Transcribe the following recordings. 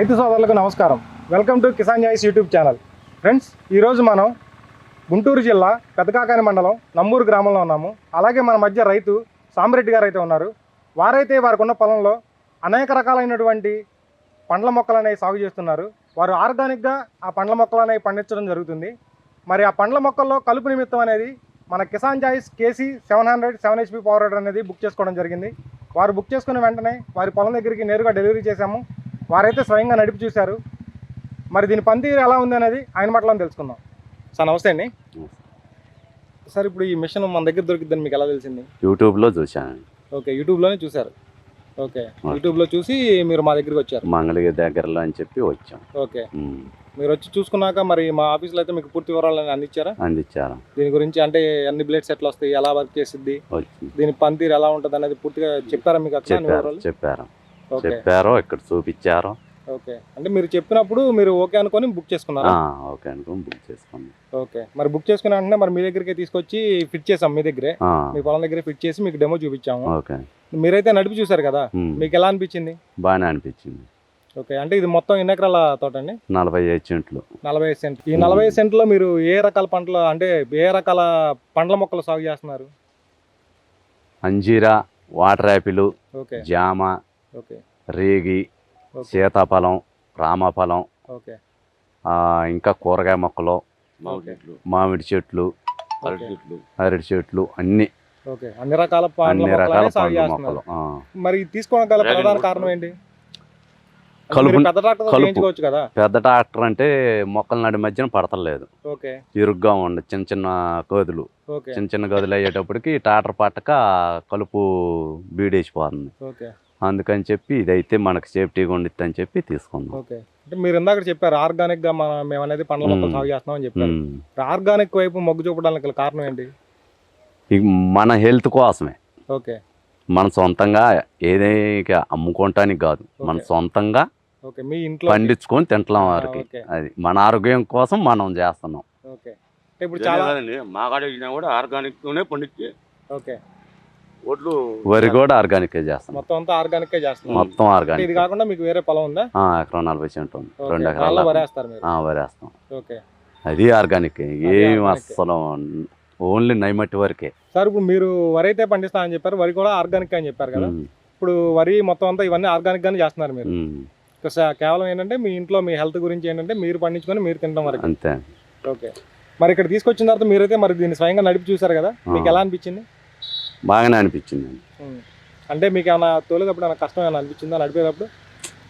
రైతు సోదరులకు నమస్కారం. Welcome to Kisan choice YouTube channel. Friends ఈరోజు మనం గుంటూరు జిల్లా పెదకాకాని మండలం నమ్మూరు గ్రామంలో ఉన్నాము. అలాగే మన మధ్య రైతు సామిరెడ్డి గారు అయితే ఉన్నారు. వారైతే వారికి ఉన్న పొలంలో అనేక రకాలైనటువంటి పండ్ల మొక్కలు సాగు చేస్తున్నారు. వారు ఆర్గానిక్గా ఆ పండ్ల మొక్కలు పండించడం జరుగుతుంది. మరి ఆ పండ్ల మొక్కల్లో కలుపు నిమిత్తం అనేది మన Kisan choice KC seven hundred seven HP power అనేది బుక్ చేసుకోవడం జరిగింది. వారు బుక్ చేసుకున్న వెంటనే వారి పొలం దగ్గరికి నేరుగా డెలివరీ చేశాము. వారైతే స్వయంగా నడిపి చూశారు. మరి దీని పనితీరు ఎలా ఉంది అనేది ఆయన మాటలో తెలుసుకుందాం. సార్ నమస్తే అండి. సార్ ఇప్పుడు ఈ మిషన్ మన దగ్గర దొరికిద్దని మీకు ఎలా తెలిసింది? యూట్యూబ్లో చూశాను ఓకే యూట్యూబ్లోనే చూశారు. ఓకే యూట్యూబ్లో చూసి మీరు మా దగ్గరికి వచ్చారు. మంగళగిరి దగ్గరలో అని చెప్పి వచ్చాం. ఓకే. మీరు వచ్చి చూసుకున్నాక మరి మా ఆఫీస్లో అయితే మీకు పూర్తి వివరాలు అందించారా? అందించారు. దీని గురించి అంటే అన్ని బ్లేడ్స్ ఎట్లా వస్తాయి ఎలా వర్క్ చేసిద్ది? దీని పనితీరు ఎలా ఉంటుంది అనేది పూర్తిగా చెప్పారా మీకు చెప్పారు వివరాలు? చెప్పారు. చెప్పారు ఇక్కడ చూపించారు. ఓకే. అంటే మీరు చెప్పినప్పుడు మీరు ఓకే అనుకొని బుక్ చేసుకున్నారా? ఓకే అనుకుని బుక్ చేసుకున్నాం. ఓకే. మరి బుక్ చేసుకున్న మరి మీ దగ్గరికి తీసుకొచ్చి ఫిట్ చేసాం మీ దగ్గరే. మీ పొలం దగ్గర ఫిట్ చేసి మీకు డెమో చూపించాము. ఓకే. మీరైతే నడిపి చూసారు కదా? మీకు ఎలా అనిపించింది? బాగానే అనిపించింది. ఓకే. అంటే ఇది మొత్తం ఎన్ని ఎకరాల తోట అండి? నలభై ఐదు చెంట్లు నలభై ఐదు సెంట్ ఈ నలభై ఐదు సెంట్లో మీరు ఏ రకాల పంటలు అంటే ఏ రకాల పండ్ల మొక్కలు సాగు చేస్తున్నారు? అంజీరా వాటర్ యాపిల్ ఓకే. జామ రేగి సీతాఫలం రామఫలం ఓకే. ఆ, ఇంకా కూరగాయ మొక్కలు మామిడి చెట్లు. అరటి చెట్లు. అన్ని. ఓకే. అన్ని రకాల అన్ని మొక్కలు రకాల పండ్ల చేస్తున్నారు. మొక్కలు. మరి తీసుకోవడం ప్రధాన కారణం ఏంటి? కలుపు- మీరు పెద్ద ట్రాక్టర్ కలుపు. పెద్ద ట్రాక్టర్ అంటే మొక్కల నడి మధ్యన పడతలేదు. ఓకే. ఇరుగ్గా ఉండ చిన్న చిన్న గదులు. చిన్న చిన్న గదులు అయ్యేటప్పటికి ట్రాక్టర్ పట్టక కలుపు బీడేసిపోతుంది. ఓకే. అందుకని చెప్పి ఇదైతే మనకు సేఫ్టీగా ఉండిద్ది అని చెప్పి తీసుకున్నాం ఓకే. అంటే మీరు ఇందాక చెప్పారు ఆర్గానిక్గా మనం మేము అనేది పండ్ల మొక్కలు. సాగు చేస్తున్నాం అని చెప్పారు. ఆర్గానిక్ వైపు మొగ్గు చూపడానికి కారణం ఏంటి? ఇక మన హెల్త్ కోసమే. ఓకే. మన సొంతంగా ఏదైనా అమ్ముకోవటానికి కాదు మన. సొంతంగా ఓకే. మీ ఇంట్లో పండించుకొని తింటాం వారికి. అది మన ఆరోగ్యం కోసం మనం చేస్తున్నాం. ఓకే. అంటే ఇప్పుడు చాలా మా కాడ ఇచ్చినా కూడా ఆర్గానిక్ తోనే పండించి ఓకే. ఒడ్లు వరి కూడా ఆర్గానిక్ చేస్తున్నాం మొత్తం అంతా ఆర్గానిక్గా చేస్తున్నాం. మొత్తం ఆర్గానిక్ ఇది కాకుండా మీకు వేరే పొలం ఉందా? ఆ, ఎకరం నలభై సెంట్ ఉంది. రెండు ఎకరాలు వరేస్తారు మీరు. వరేస్తాం. ఓకే. అది ఆర్గానిక్ ఏం. అస్సలు ఓన్లీ నైమట్టి వరకే. సార్ ఇప్పుడు మీరు వరి అయితే పండిస్తా అని చెప్పారు వరి కూడా ఆర్గానిక్ అని చెప్పారు కదా. ఇప్పుడు వరి మొత్తం అంతా ఇవన్నీ ఆర్గానిక్ గానే చేస్తున్నారు మీరు. కేవలం ఏంటంటే మీ ఇంట్లో మీ హెల్త్ గురించి ఏంటంటే మీరు పండించుకొని మీరు తినడం వరకు. అంతే. ఓకే. మరి ఇక్కడ తీసుకొచ్చిన తర్వాత మీరైతే మరి దీన్ని స్వయంగా నడిపి చూసారు కదా? మీకు. ఎలా అనిపించింది? బాగానే అనిపించింది. అంటే మీకు ఏమైనా తోలేటప్పుడు ఏమైనా కష్టం ఏమైనా అనిపించిందా నడిపేటప్పుడు?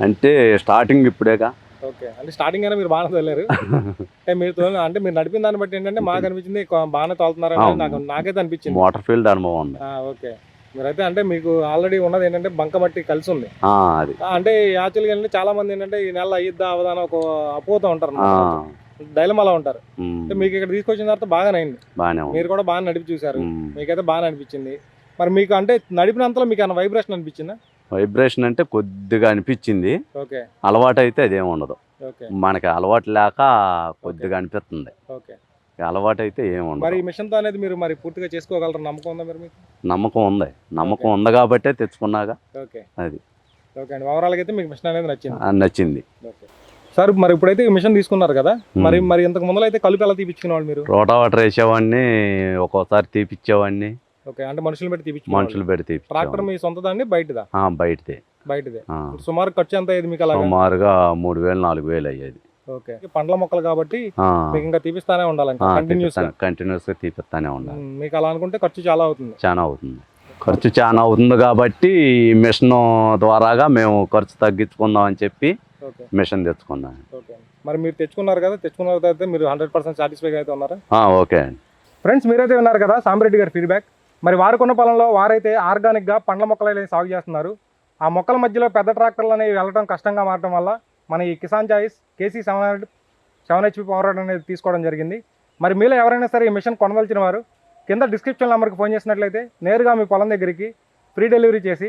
అంటే స్టార్టింగ్ ఇప్పుడేగా. ఓకే. అంటే స్టార్టింగ్ అయినా మీరు బాగానే తోలేరు. అంటే మీరు తోలి అంటే మీరు నడిపిన దాన్ని బట్టి ఏంటంటే మాకు అనిపించింది బాగానే తోలుతున్నారు. నాకు నాకైతే అనిపించింది. మోటార్ ఫీల్డ్ అనుభవం ఉంది ఓకే. మీరైతే అంటే మీకు ఆల్రెడీ ఉన్నది ఏంటంటే బంకమట్టి కలిసి ఉంది. అంటే యాక్చువల్గా చాలా మంది ఏంటంటే ఈ నెల అయ్యిద్దా అవదాన ఒక అపోతా ఉంటారు డైలమాలో ఉంటారు. అంటే మీకు ఇక్కడ తీసుకొచ్చిన తర్వాత బాగానే అయింది. మీరు కూడా బాగా నడిపి చూసారు మీకైతే బాగా అనిపించింది. మరి మీకు అంటే నడిపినంతలో మీకు ఏమైనా వైబ్రేషన్ అనిపించిందా? వైబ్రేషన్ అంటే కొద్దిగా అనిపించింది. ఓకే. అలవాటు అయితే అదేం ఉండదు. ఓకే. మనకి అలవాటు లేక కొద్దిగా అనిపిస్తుంది. ఓకే. అలవాటు అయితే ఏం మరి ఉండదు ఈ మిషన్తో అనేది మీరు మరి పూర్తిగా చేసుకోగలరు నమ్మకం ఉందా మరి మీకు? నమ్మకం ఉంది. నమ్మకం ఉంది కాబట్టే తెచ్చుకున్నాగా. ఓకే. అది. ఓకే అండి. ఓవరాల్ అయితే మీకు మిషన్ అనేది నచ్చింది. నచ్చింది. ఓకే. సార్ మరి ఇప్పుడైతే ఈ మిషన్ తీసుకున్నారు కదా. మరి మరి ఇంతకు ముందర అయితే కలుపు ఎలా తీపించుకునేవాళ్ళు మీరు? రోటావాటర్ వేసేవాడిని ఒక్కోసారి తీపిచ్చేవాడిని. ఓకే అంటే మనుషులు పెట్టి తీపించుకునేవాళ్ళు మనుషులు పెట్టి ట్రాక్టర్ మీ సొంతదాన్ని బయటదా? బయటదే. బయటదే. సుమారు ఖర్చు ఎంత అయ్యేది మీకు అలాగా? సుమారుగా మూడు వేలు నాలుగు వేలు అయ్యేది. ఓకే. పండ్ల మొక్కలు కాబట్టి మీకు ఇంకా తీపిస్తానే ఉండాలి కంటిన్యూస్ కంటిన్యూస్గా. తీపిస్తానే. ఉండాలి. మీకు అలా అనుకుంటే ఖర్చు చాలా అవుతుంది. చాలా అవుతుంది. ఖర్చు చాలా అవుతుంది కాబట్టి మిషన్ ద్వారాగా మేము ఖర్చు తగ్గించుకుందాం అని చెప్పి మిషన్ తెచ్చుకున్నాం. ఓకే. మరి మీరు తెచ్చుకున్నారు కదా తెచ్చుకున్న తర్వాత మీరు హండ్రెడ్ పర్సెంట్ సాటిస్ఫై అయితే ఉన్నారా? ఓకే. అండి ఫ్రెండ్స్ మీరైతే విన్నారు కదా సాంబరెడ్డి గారి ఫీడ్బ్యాక్ మరి వారుకున్న పొలంలో వారైతే ఆర్గానిక్గా పండ్ల మొక్కలు అనేవి సాగు చేస్తున్నారు. ఆ మొక్కల మధ్యలో పెద్ద ట్రాక్టర్లు అనేవి వెళ్ళడం కష్టంగా మారడం వల్ల మన ఈ Kisan choice KC seven hundred seven HP power అనేది తీసుకోవడం జరిగింది. మరి మీలో ఎవరైనా సరే ఈ మిషన్ కొనవలసిన వారు కింద డిస్క్రిప్షన్ నెంబర్కి ఫోన్ చేసినట్లయితే నేరుగా మీ పొలం దగ్గరికి ఫ్రీ డెలివరీ చేసి